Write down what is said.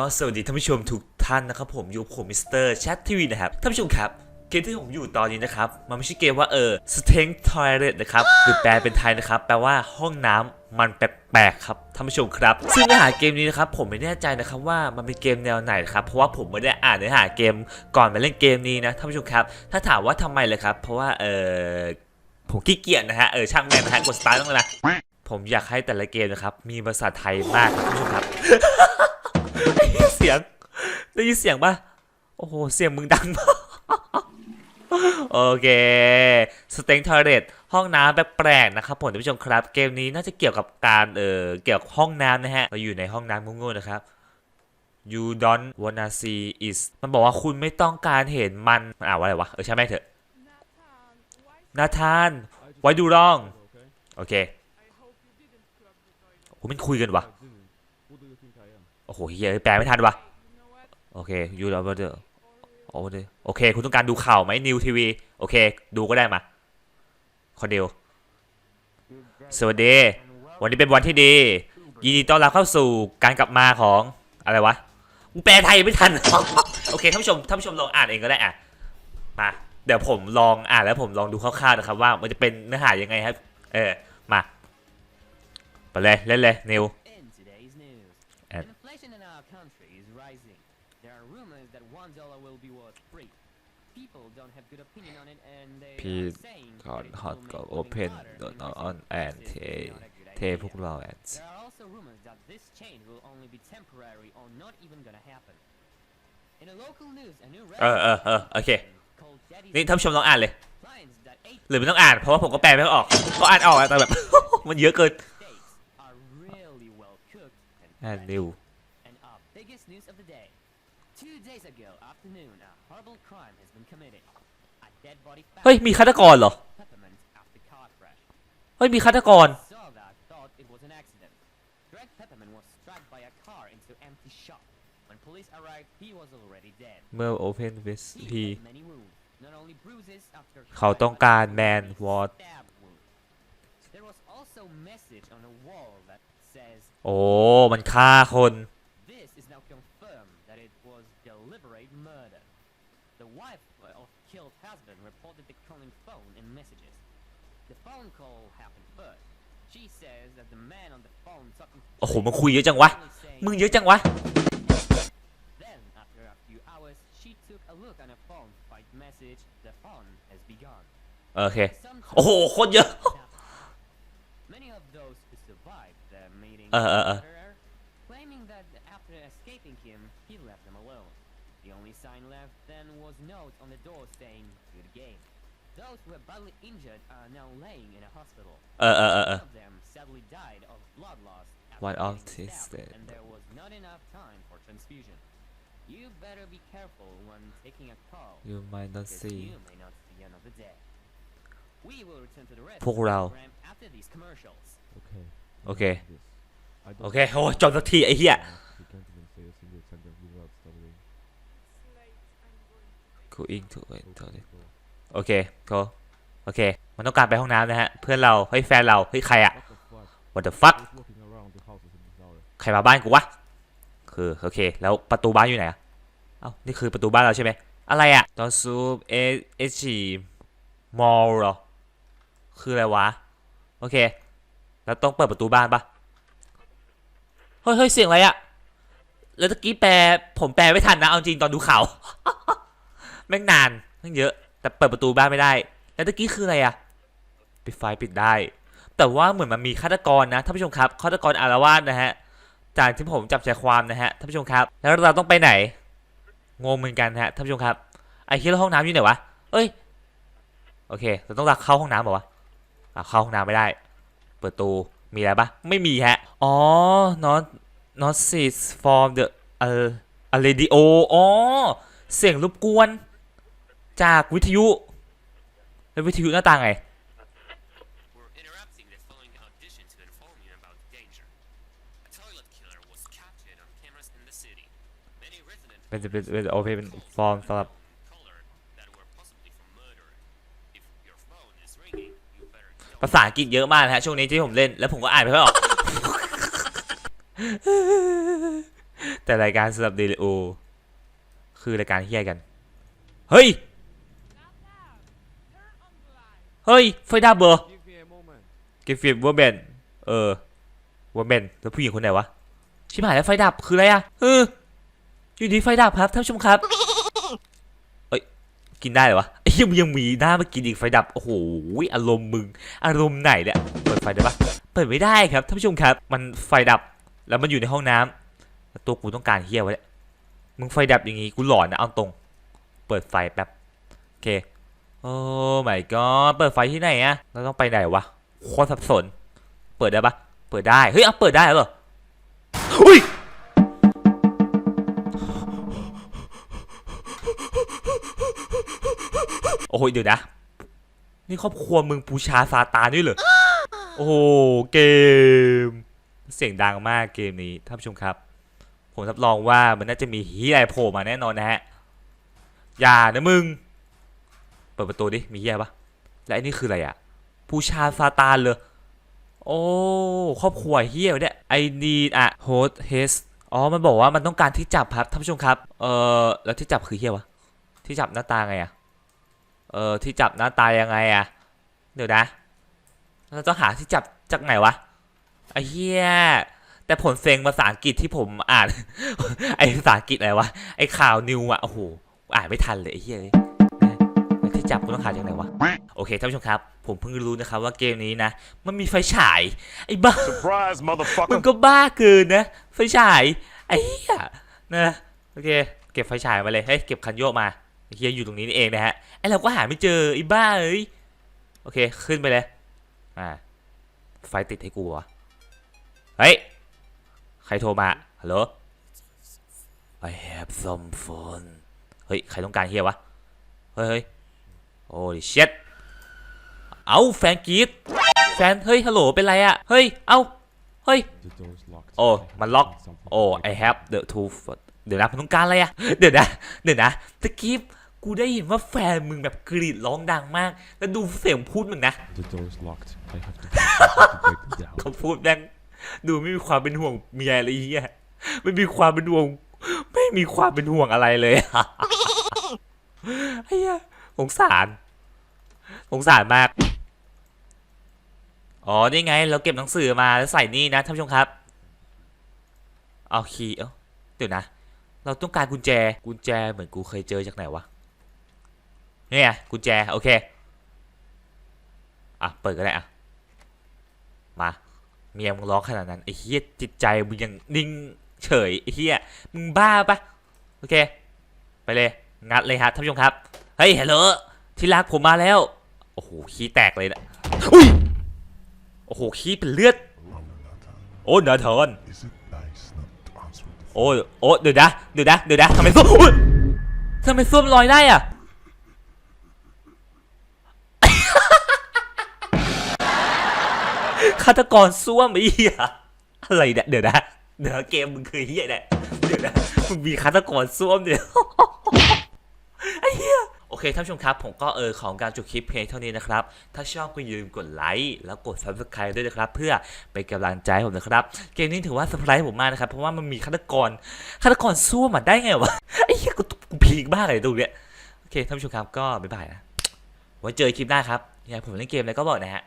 ก็สวัสดีท่านผู้ชมทุกท่านนะครับผมอยู่ผมมิสเตอร์แชททีวีนะครับท่านผู้ชมครับเกมที่ผมอยู่ตอนนี้นะครับ มันไม่ใช่เกมว่าเออ Strength Toilet นะครับหรือแปลเป็นไทยนะครับ แปลว่าห้องน้ำมันแปลกๆครับท่านผู้ชมครับ ซึ่งเนื้อหาเกมนี้นะครับผมไม่แน่ใจนะครับว่ามันเป็นเกมแนวไหนนะครับเพราะว่าผมไม่ได้อ่านเนื้อหาเกมก่อนมาเล่นเกมนี้นะท่านผู้ชมครับ ถ้าถามว่าทำไมเลยครับ เพราะว่าเออผมขี้เกียจนะฮะเออช่างแม่นะฮะกดสตาร์ทต้องเลยนะผมอยากให้แต่ละเกมนะครับมีภาษาไทยมากครับท่านผู้ชมครับ ได้ยินเสียง ได้ยินเสียงปะโอ้โห เสียงมึงดังมากโอเคสเต็งทอร์เรตห้องน้ำแปลกๆนะครับผมท่านผู้ชมครับ เกมนี้น่าจะเกี่ยวกับการเออเกี่ยวกับห้องน้ำนะฮะเราอยู่ในห้องน้ำงูๆนะครับ you don't wanna see is มันบอกว่าคุณไม่ต้องการเห็นมันมันอ่านว่าอะไรวะ เออใช่ไหมเถอะนาธาน why do wrong โอเคโอ้มันคุยกันวะ โอ้โหเฮียแปลไม่ทันวะโอเคยูแล้วเดอร์โอเโอเค คุณต้องการดูข่าวไหมนิวทีวีโอเค ดูก็ได้มาคอนเดลสวัสดี วันนี้เป็นวันที่ดี ยินดีต้อนรับเข้าสู่การกลับมาของอะไรวะกูแปลไทยไม่ทัน โอเคท่านผู้ชมท่านผู้ชมลองอ่านเองก็ได้อะมาเดี๋ยวผมลองอ่านแล้วผมลองดูคร่าวๆนะครับว่ามันจะเป็นเนื้อหายังไงครับ เออมาไปเลยเล่นเลยนิว In today's news, And- inflation in our country is rising. There are rumors that one dollar will be worth three. People don't have good opinion on it, and they Please are saying that God it hot will go make living open harder the in on recent and This is เท not a good เท idea. พวกเราแอน There are also rumors that this change will only be temporary or not even gonna happen. In a local news, a new เออเออเออโอเค restaurant called Daddy's นี่ท่านผู้ชมลองอ่านเลย finds that eight หรือไม่ต้องอ่านเพราะว่าผมก็แปลไม่ออก ก็อ่านออกอะแต่แบบ มันเยอะเกิน steaks are really well cooked and อ่าน fresh. นิว And our biggest news of the day. Two days ago afternoon, a horrible crime has been committed. A dead body เฮ้ย found มีฆาตกรเหรอ in Peppermint after car crash. เฮ้ย มีฆาตกร Saw that thought it was an accident. Greg Peppermint was struck by a car into empty shop. When police arrived, he was already dead. เมื่อ Open with He P had many wounds, not only bruises after เขา car, ต้อง but การ also แมน many วอด stab wounds. There was also a message on a wall that says โอ้ มันฆ่าคน This is now confirmed that it was deliberate murder. The wife uh, of killed husband reported the calling phone and messages. The phone call happened first. She says that the man on the phone talking to โอ้โห police มันคุยเยอะจังวะ only saying มึงเยอะจังวะ Then, after a few hours, she took a look on her phone to find message. The phone has begun. โอเค Some โอ้โห โคตรเยอะ Many of those who survived the meeting Uh, uh, uh. with her, claiming that after escaping him, he left them alone. The only sign left then was note on the door saying, good game. Those who were badly injured are now laying in a hospital. Uh, uh, uh, One uh. of them sadly died of blood loss. Why autistic? And there was not enough time for transfusion. You better be careful when taking a call. You might not see. You may not see another day. We will return to the rest Pull out. after these commercials. Okay. Okay. Yes. I โอ don't เคโอ้ยจบสักทีไอ้เหี้ย You can't even say a single sentence without stuttering. going to wait Okay, ต่อเลย go. โอเคก็โอเค มันต้องการไปห้องน้ำนะฮะ เพื่อนเรา เฮ้ย แฟนเรา เฮ้ย ใครอะ What the what the fuck? fuck Who's walking around the house in this hour? ใครมาบ้านกูวะ คือ โอเค แล้วประตูบ้านอยู่ไหนอะเอ้า นี่คือประตูบ้านเราใช่ไหม อะไรอะตอนซูปเอเอชีมอลเหรอ คืออะไรวะ โอเค แล้วต้องเปิดประตูบ้านปะ เฮ้ยเฮ้ยเสียงอะไรอะแล้วตะกี้แปลผมแปลไม่ทันนะเอาจริงตอนดูข่าวแม่งนานแม่งเยอะ แต่เปิดประตูบ้านไม่ได้ แล้วตะกี้คืออะไรอะปิดไฟปิดได้ แต่ว่าเหมือนมันมีฆาตกรนะท่านผู้ชมครับฆาตกรอารวาสนะฮะจากที่ผมจับใจความนะฮะท่านผู้ชมครับ แล้วเราต้องไปไหนงงเหมือนกันฮะท่านผู้ชมครับไอ้ที่เราห้องน้ำอยู่ไหนวะเอ้ยโอเคเราต้องรักเข้าห้องน้ำเปล่าวะอะเข้าห้องน้ำไม่ได้ เปิดตู มีอะไรปะไม่มีฮะ อ๋อ not not six from the เอ่อ a radio อ๋อ เสียงรบกวน จากวิทยุ แล้ววิทยุหน้าตาไง We're interrupting the following audition to inform you about the danger. A toilet killer was captured on cameras in the city. Many residents เป็นเป็นเป็นโอเคเป็นฟอร์มสำหรับ color that were possibly from murder. If your phone is ringing, you better don't ภาษาอังกฤษเยอะมากนะฮะช่วงนี้ที่ผมเล่นแล้วผมก็อ่านไม่ค่อยออกแต่รายการสำหรับเดลิโอคือรายการเฮี้ยกัน เฮ้ย เฮ้ยไฟดับเบอร์เกฟิบวอร์แมนเออวอร์แมนแล้วผู้หญิงคนไหนวะ ชิบหายแล้วไฟดับคืออะไรอะเอออยู่ดีไฟดับครับท่านผู้ชมครับ เอ้ย กินได้เหรอวะ ยังยังมีหน้ามากินอีกไฟดับ โอ้โห อารมณ์มึง อารมณ์ไหนเนี่ย เปิดไฟได้ปะเปิดไม่ได้ครับท่านผู้ชมครับ มันไฟดับ แล้วมันอยู่ในห้องน้ำแล้วตัวกูต้องการเฮี้ยไว้เนี่ยมึงไฟดับอย่างงี้กูหลอนนะเอาตรง เปิดไฟแป๊บ โอเค โอ้ my god เปิดไฟที่ไหนอะเราต้องไปไหนวะ โคตรสับสน เปิดได้ปะเปิดได้ เฮ้ยเอาเปิดได้เหรอ อุ้ย โอ้โหเดี๋ยวนะ นี่ครอบครัวมึงปูชาซาตานด้วยเหรอ โอ้โห เกม เสียงดังมากเกมนี้ท่านผู้ชมครับ ผมรับรองว่ามันน่าจะมีฮียอะไรโผล่มาแน่นอนนะฮะ อย่านะมึง เปิดประตูดิ มีเฮียปะและไอ้นี่คืออะไรอะผู้ชาซาตานเลย โอ้ ครอบครัวเฮียวะเนี่ย I need a host his อ๋อ มันบอกว่ามันต้องการที่จับครับท่านผู้ชมครับ เออแล้วที่จับคือเฮียวะ ที่จับหน้าตาไงอะ เออที่จับหน้าตายังไงอะเดี๋ยวนะ เราต้องหาที่จับจากไหนวะไอ้เฮียแต่ผลเซ็งภาษาอังกฤษที่ผมอ่าน ไอ้ภาษาอังกฤษอะไรวะ ไอ้ข่าวนิวอะโอ้โห อ่านไม่ทันเลยไอ้เฮียเลยแล้วที่จับกูต้องหาจากไหนวะ โอเคท่านผู้ชมครับ ผมเพิ่งรู้นะครับว่าเกมนี้นะ มันมีไฟฉาย ไอ้บ้า Surprise, มึง motherfucker! ก็บ้าเกินนะ ไฟฉาย ไอ้เหี้ยนะ โอเค เก็บไฟฉายมาเลย เฮ้ย เก็บคันโยกมาไอ้ เหี้ยอยู่ตรงนี้นี่เองนะฮะไอเราก็หาไม่เจอไอ้บ้าเอ้ยโอเคขึ้นไปเลยอ่าไฟติดให้กูวะเฮ้ยใครโทรมาฮัลโหล I have some phone เฮ้ย ใครต้องการเฮียวะ เฮ้ยโอ้ยเช็ดเอาแฟนกีดแฟน เฮ้ย ฮัลโหล เป็นไรอะเฮ้ย เอาเฮ้ย โอ้ มันล็อก โอ้ I have the two เดี๋ยวนะมันต้องการอะไรอะเดี๋ยวนะ เดี๋ยวนะตะกี้ กูได้ยินว่าแฟนมึงแบบกรีดร้องดังมาก แล้วดูเสียงพูดมึงนะ The door's locked. I have to find something to break it down. เขาพูดแม่งดูไม่มีความเป็นห่วงเมียอะไรเงี้ยไม่มีความเป็นห่วง ไม่มีความเป็นห่วงอะไรเลยไอ้เหี้ยสงสารสงสารมาก อ๋อ นี่ไง เราเก็บหนังสือมาแล้วใส่นี่นะท่านผู้ชมครับ เอาคีย์เอ้าเดี๋ยวนะ เราต้องการกุญแจ กุญแจเหมือนกูเคยเจอจากไหนวะ นี่ไงกุญแจ โอเค อะ เปิดก็ได้อะ มาเมียมึงร้องขนาดนั้นไอ้เฮียจิตใจมึงยังนิ่งเฉยไอ้เฮียมึงบ้าปะโอเค ไปเลย งัดเลยฮะท่านผู้ชมครับ เฮ้ยฮัลโหลที่รักผมมาแล้ว โอ้โหขี้แตกเลยนะอุ้ยโอ้โหขี้เป็นเลือด โอ้นาธอนโอ้โอ้เดี๋ยวนะเดี๋ยวนะเดี๋ยวนะทำไมส้มทำไมส้มลอยได้อะ ฆาตกรส้วมไอ้เหี้ยอะไรเนี่ยเดี๋ยวนะเดี๋ยวเกมมึงคือเหี้ยเนี่ยเดี๋ยวนะมึงมีฆาตกรส้วมเนี่ยไอ้เหี้ยโอเคท่านผู้ชมครับผมก็เออของการจบคลิปเพลงเท่านี้นะครับ ถ้าชอบก็อย่าลืมกดไลค์แล้วกด subscribe ด้วยนะครับ เพื่อเป็นกำลังใจให้ผมนะครับ เกมนี้ถือว่าเซอร์ไพรส์ผมมากนะครับ เพราะว่ามันมีฆาตกรฆาตกรส้วมมาได้ไงวะไอ้เหี้ยกูกูพีกบ้าเลยตรงเนี้ยโอเคท่านผู้ชมครับก็บ๊ายบายนะไว้เจอคลิปหน้าครับยังไงผมเล่นเกมอะไรก็บอกนะฮะ